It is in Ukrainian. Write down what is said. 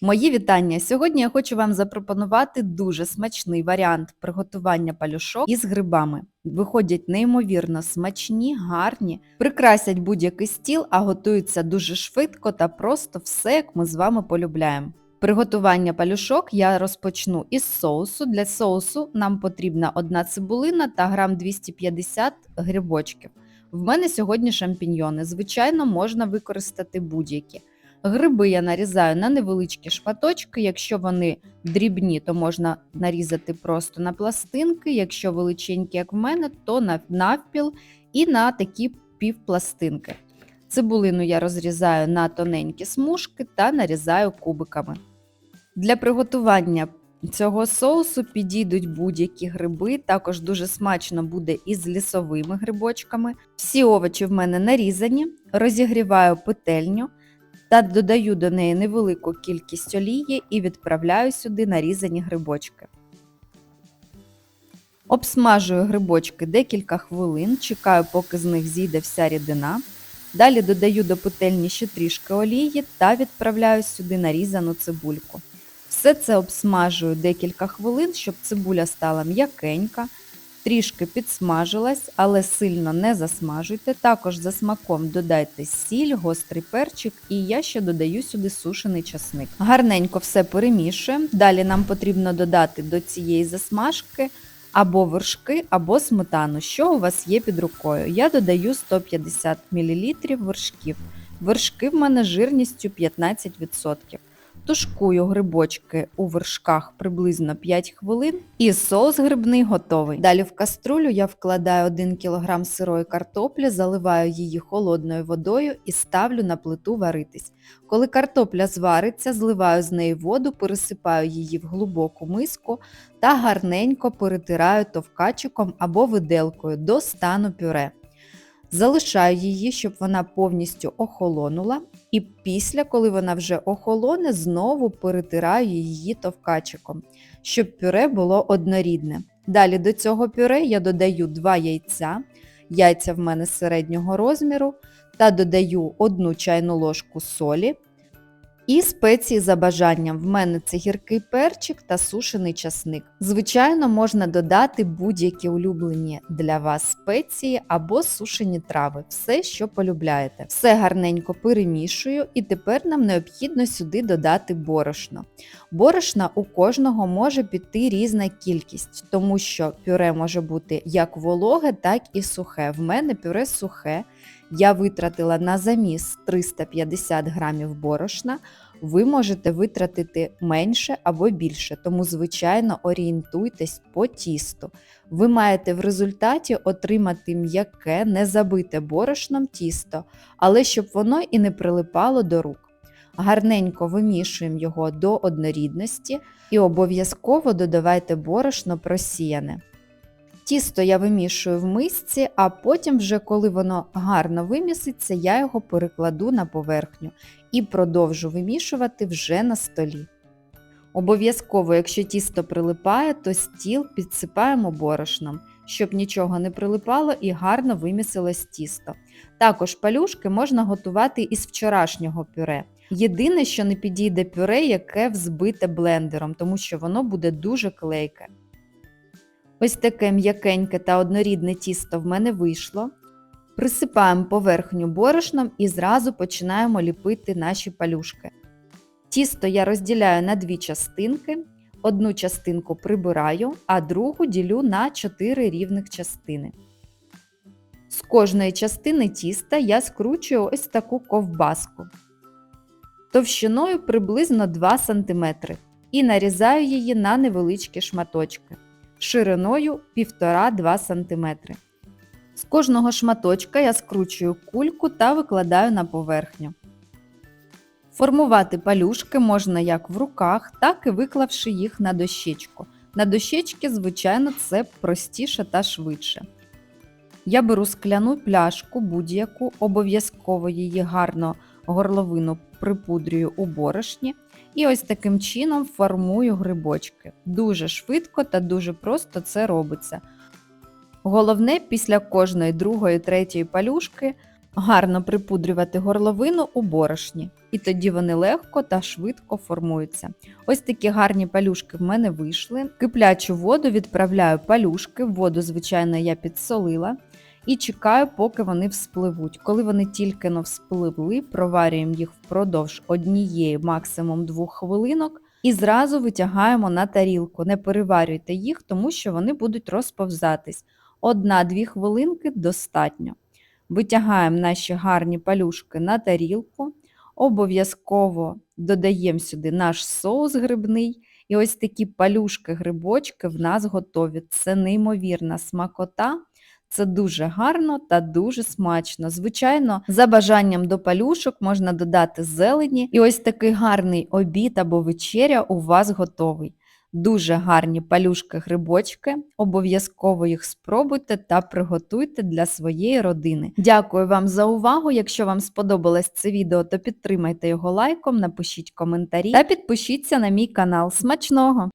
Мої вітання! Сьогодні я хочу вам запропонувати дуже смачний варіант приготування палюшок із грибами. Виходять неймовірно смачні, гарні, прикрасять будь-який стіл, а готуються дуже швидко та просто все, як ми з вами полюбляємо. Приготування палюшок я розпочну із соусу. Для соусу нам потрібна одна цибулина та грам 250 грибочків. В мене сьогодні шампіньйони. Звичайно, можна використати будь-які. Гриби я нарізаю на невеличкі шматочки. Якщо вони дрібні, то можна нарізати просто на пластинки. Якщо величенькі, як в мене, то на навпіл і на такі півпластинки. Цибулину я розрізаю на тоненькі смужки та нарізаю кубиками. Для приготування цього соусу підійдуть будь-які гриби, також дуже смачно буде із лісовими грибочками. Всі овочі в мене нарізані, розігріваю петельню та додаю до неї невелику кількість олії і відправляю сюди нарізані грибочки. Обсмажую грибочки декілька хвилин, чекаю, поки з них зійде вся рідина. Далі додаю до петельні ще трішки олії та відправляю сюди нарізану цибульку. Все це обсмажую декілька хвилин, щоб цибуля стала м'якенька, трішки підсмажилась, але сильно не засмажуйте. Також за смаком додайте сіль, гострий перчик і я ще додаю сюди сушений часник. Гарненько все перемішуємо. Далі нам потрібно додати до цієї засмажки або вершки, або сметану, що у вас є під рукою. Я додаю 150 мл вершків. Вершки в мене жирністю 15%. Тушкую грибочки у вершках приблизно 5 хвилин і соус грибний готовий. Далі в каструлю я вкладаю 1 кг сирої картоплі, заливаю її холодною водою і ставлю на плиту варитись. Коли картопля звариться, зливаю з неї воду, пересипаю її в глибоку миску та гарненько перетираю товкачиком або виделкою до стану пюре. Залишаю її, щоб вона повністю охолонула, і після, коли вона вже охолоне, знову перетираю її товкачиком, щоб пюре було однорідне. Далі до цього пюре я додаю 2 яйця, яйця в мене середнього розміру, та додаю 1 чайну ложку солі. І спеції за бажанням. В мене це гіркий перчик та сушений часник. Звичайно, можна додати будь-які улюблені для вас спеції або сушені трави, все, що полюбляєте. Все гарненько перемішую, і тепер нам необхідно сюди додати борошно. Борошна у кожного може піти різна кількість, тому що пюре може бути як вологе, так і сухе. В мене пюре сухе. Я витратила на заміс 350 грамів борошна, ви можете витратити менше або більше, тому, звичайно, орієнтуйтесь по тісту. Ви маєте в результаті отримати м'яке, не забите борошном тісто, але щоб воно і не прилипало до рук. Гарненько вимішуємо його до однорідності і обов'язково додавайте борошно просіяне. Тісто я вимішую в мисці, а потім, вже коли воно гарно виміситься, я його перекладу на поверхню і продовжу вимішувати вже на столі. Обов'язково, якщо тісто прилипає, то стіл підсипаємо борошном, щоб нічого не прилипало і гарно вимісилось тісто. Також палюшки можна готувати із вчорашнього пюре. Єдине, що не підійде пюре, яке взбите блендером, тому що воно буде дуже клейке. Ось таке м'якеньке та однорідне тісто в мене вийшло. Присипаємо поверхню борошном і зразу починаємо ліпити наші палюшки. Тісто я розділяю на дві частинки. Одну частинку прибираю, а другу ділю на 4 рівних частини. З кожної частини тіста я скручую ось таку ковбаску товщиною приблизно 2 см і нарізаю її на невеличкі шматочки шириною 1,5-2 см. З кожного шматочка я скручую кульку та викладаю на поверхню. Формувати палюшки можна як в руках, так і виклавши їх на дощечку. На дощечки, звичайно, це простіше та швидше. Я беру скляну пляшку будь-яку, обов'язково її гарно горловину припудрюю у борошні і ось таким чином формую грибочки. Дуже швидко та дуже просто це робиться. Головне, після кожної другої, третьої палюшки гарно припудрювати горловину у борошні, і тоді вони легко та швидко формуються. Ось такі гарні палюшки в мене вийшли. Киплячу воду відправляю палюшки. Воду, звичайно, я підсолила. І чекаю, поки вони вспливуть. Коли вони тільки но вспливли, проварюємо їх впродовж однієї, максимум двох хвилинок, і зразу витягаємо на тарілку. Не переварюйте їх, тому що вони будуть розповзатись. Одна-дві хвилинки достатньо. Витягаємо наші гарні палюшки на тарілку. Обов'язково додаємо сюди наш соус грибний. І ось такі палюшки-грибочки в нас готові. Це неймовірна смакота. Це дуже гарно та дуже смачно. Звичайно, за бажанням до палюшок можна додати зелені, і ось такий гарний обід або вечеря у вас готовий. Дуже гарні палюшки-грибочки. Обов'язково їх спробуйте та приготуйте для своєї родини. Дякую вам за увагу. Якщо вам сподобалось це відео, то підтримайте його лайком, напишіть коментарі та підпишіться на мій канал. Смачного!